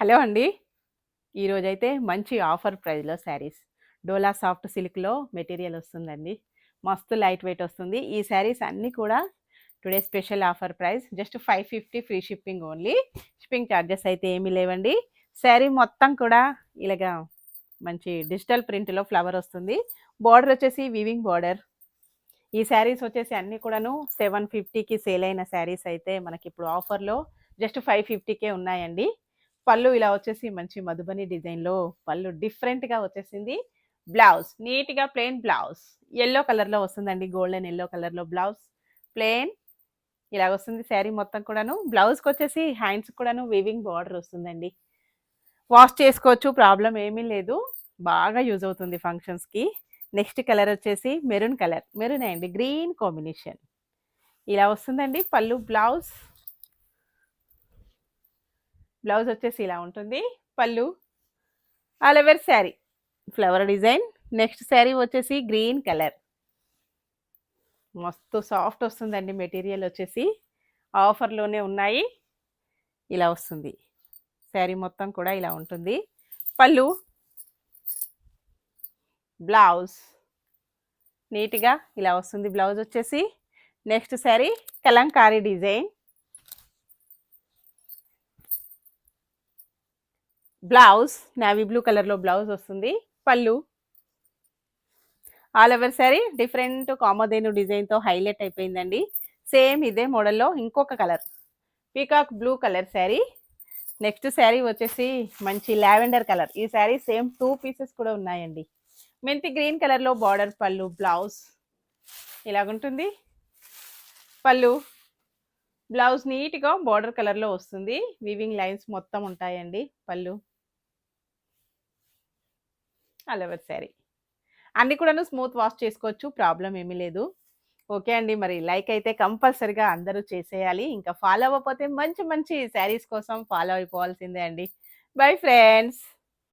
Hello అండి. ఈరోజైతే మంచి ఆఫర్ ప్రైస్లో శారీస్. డోలా సాఫ్ట్ సిల్క్లో మెటీరియల్ వస్తుందండి. మస్తు లైట్ వెయిట్ వస్తుంది. ఈ శారీస్ అన్నీ కూడా today special offer price just five fifty free shipping only. Shipping charges అయితే ఏమీ లేవండి. శారీ మొత్తం కూడా ఇలాగా మంచి డిజిటల్ ప్రింట్లో ఫ్లవర్ వస్తుంది. బార్డర్ వచ్చేసి వివింగ్ బార్డర్. ఈ శారీస్ వచ్చేసి అన్నీ కూడాను సెవెన్ ఫిఫ్టీకి సేల్ అయిన శారీస్ అయితే మనకి ఇప్పుడు ఆఫర్లో జస్ట్ ఫైవ్ ఫిఫ్టీకే ఉన్నాయండి. పళ్ళు ఇలా వచ్చేసి మంచి మధుబని డిజైన్లో పళ్ళు డిఫరెంట్గా వచ్చేసింది. బ్లౌజ్ నీట్గా ప్లెయిన్ బ్లౌజ్. ఎల్లో కలర్లో వస్తుందండి గోల్డెన్ ఎల్లో కలర్లో బ్లౌజ్. ప్లెయిన్ ఇలా వస్తుంది శారీ మొత్తం కూడాను. బ్లౌజ్కి వచ్చేసి హ్యాండ్స్ కూడాను వీవింగ్ బార్డర్ వస్తుందండి. వాష్ చేసుకోవచ్చు ప్రాబ్లం ఏమీ లేదు. బాగా యూజ్ అవుతుంది ఫంక్షన్స్కి. నెక్స్ట్ కలర్ వచ్చేసి మెరూన్ కలర్. మెరూన్ అండి గ్రీన్ కాంబినేషన్. ఇలా వస్తుందండి పళ్ళు బ్లౌజ్. బ్లౌజ్ వచ్చేసి ఇలా ఉంటుంది. పళ్ళు. All over sari. Flower design. Next sari వచ్చేసి గ్రీన్ కలర్. మస్తు సాఫ్ట్ వస్తుందండి మెటీరియల్ వచ్చేసి. ఆఫర్లోనే ఉన్నాయి. ఇలా వస్తుంది. శారీ మొత్తం కూడా ఇలా ఉంటుంది. పళ్ళు. బ్లౌజ్. నీట్గా ఇలా వస్తుంది బ్లౌజ్ వచ్చేసి. Next sari kalamkari design. Blouse navy blue కలర్లో బ్లౌజ్ వస్తుంది. పళ్ళు. All over sari different Kamadhenu డిజైన్తో హైలైట్ అయిపోయిందండి. సేమ్ ఇదే మోడల్లో ఇంకొక colour peacock blue colour sari next sari వచ్చేసి మంచి లావెండర్ కలర్ ఈ శారీ సేమ్ టూ పీసెస్ కూడా ఉన్నాయండి. మెంతి గ్రీన్ కలర్లో బార్డర్ పళ్ళు బ్లౌజ్ ఇలాగుంటుంది. పళ్ళు. బ్లౌజ్ నీట్గా బార్డర్ కలర్లో వస్తుంది. వివింగ్ లైన్స్ మొత్తం ఉంటాయండి పళ్ళు. అలవర్ శారీ అన్ని కూడాను స్మూత్ వాష్ చేసుకోవచ్చు ప్రాబ్లం ఏమీ లేదు. ఓకే అండి మరి లైక్ అయితే కంపల్సరిగా అందరూ చేసేయాలి. ఇంకా ఫాలో అవ్వకపోతే మంచి మంచి శారీస్ కోసం ఫాలో అయిపోవాల్సిందే అండి. Bye friends!